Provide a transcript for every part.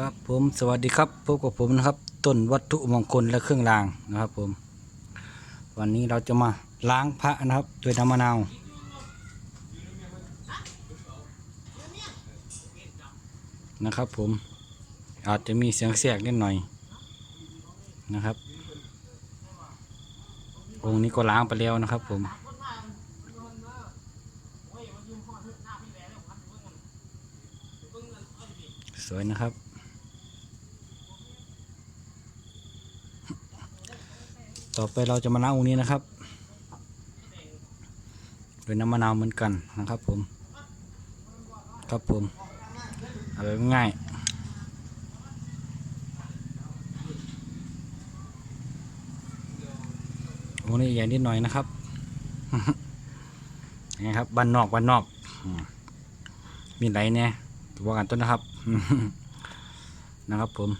ครับผมสวัสดีครับพบกับผมนะครับ ต้นวัตถุมงคลและเครื่องรางนะครับผม วันนี้เราจะมาล้างพระนะครับด้วยน้ำมะนาวนะครับผมอาจจะมีเสียงแทรกนิดหน่อยนะครับองค์นี้ก็ล้างไปแล้วนะครับผมสวยนะครับ ต่อไปเราจะมาล้างองค์นี้นะครับ โดยน้ำมะนาวเหมือนกันนะครับผม ครับผมอาแบบง่ายองค์นี้ใหญ่นิดหน่อยนะครับนี่ครับบ้านนอกบ้านนอก มีไหลเนี่ยว่ากันต้นนะครับ นะครับผม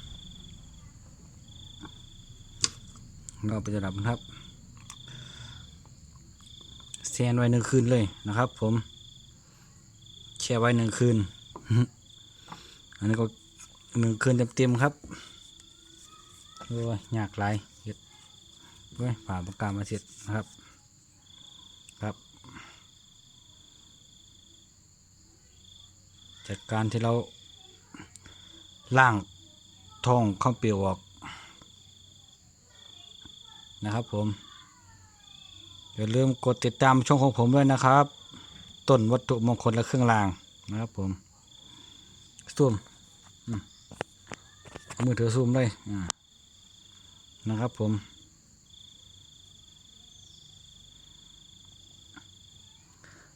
เราไปจะดับนะครับแช่ไว้หนึ่งคืนเลยนะครับ ผมแช่ไว้หนึ่งคืน อันนี้ก็หนึ่งคืนเต็มๆครับโอ้ยยากหลายเห็ดเว้ยผ่าปากกามาเสร็จนะครับ ครับ จากการที่เราล่างท้องข้าวเปลียวออก นะครับผมอย่าลืมกดติดตามช่องของผมด้วยนะครับ ต้นวัตถุมงคลและเครื่องรางนะครับผมซูมอืมเอามือถือซูมเลยนะครับผม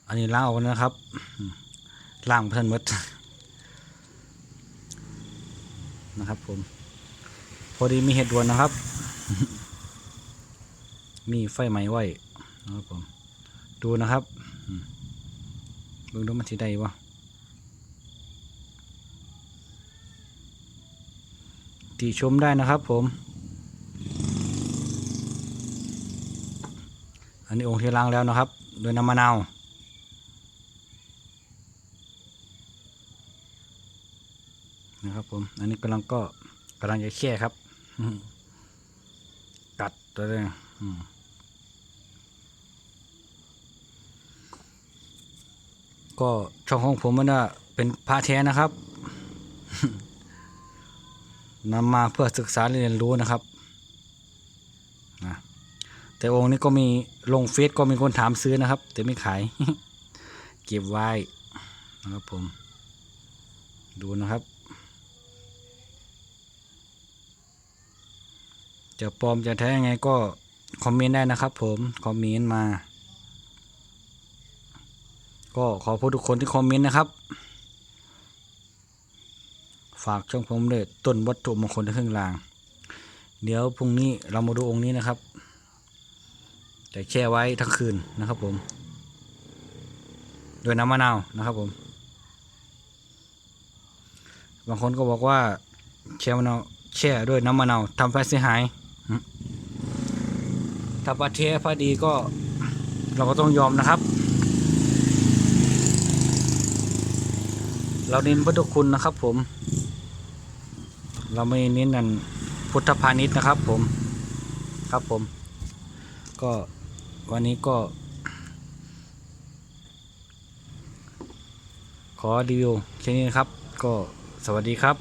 อันนี้ล้างออกนะครับล้างเพื่อนมดนะครับผม พอดีมีเห็ดด่วนนะครับ มีไฟไหม้ไว้นะครับผมดูนะครับเบิ่งดูมันสิได้วะติชมได้นะครับผม อันนี้องค์ที่ล้างแล้วนะครับ โดยน้ำมะนาวนะครับผม อันนี้กำลังก็กำลังจะแช่ครับ กัดตัวเลยอืม ก็ช่องของผมมันน่ะเป็นพระแท้นะครับนำมาเพื่อศึกษาเรียนรู้นะครับนะแต่องค์นี้ก็มีลงเฟซก็มีคนถามซื้อนะครับ แต่ไม่ขาย เก็บไว้นะครับผม ดูนะครับ จะปลอมจะแท้ยังไงก็คอมเมนต์ได้นะครับผม คอมเมนต์มา ก็ขอพบทุกคนที่คอมเมนต์นะครับ ฝากช่องผมด้วยต้นวัตถุมงคลในเครื่องราง เดี๋ยวพรุ่งนี้เรามาดูองค์นี้นะครับจะแช่ไว้ทั้งคืนนะครับผม โดยน้ำมะนาวนะครับผม บางคนก็บอกว่าแช่มะนาวแช่ด้วยน้ำมะนาวทำไฟเสียหาย ถ้าปลาเทพอดีก็เราก็ต้องยอมนะครับ เราเน้นพุทธคุณนะครับผม เราไม่เน้นนันพุทธพาณิชย์นะครับผมครับผม ก็วันนี้ก็ ขอรีวิวแค่นี้นะครับ ก็สวัสดีครับ